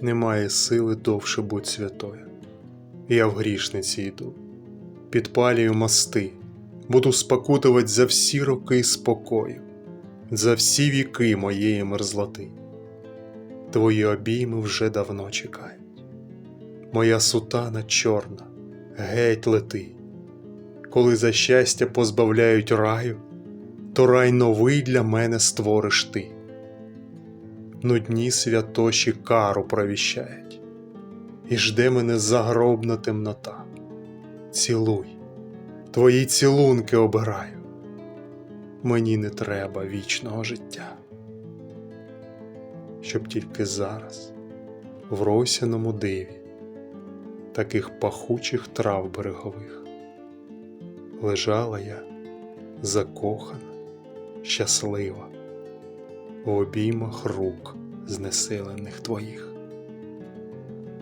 немає сили довше будь святою. Я в грішниці йду, підпалюю мости, буду спокутувати за всі роки спокою, за всі віки моєї мерзлоти. Твої обійми вже давно чекають. Моя сутана чорна, геть лети. Коли за щастя позбавляють раю, то рай новий для мене створиш ти. Нудні святоші кару провіщають, і жде мене загробна темнота. Цілуй, твої цілунки обираю. Мені не треба вічного життя, щоб тільки зараз, в росяному диві, таких пахучих трав берегових, лежала я закохана, щаслива в обіймах рук знесилених твоїх.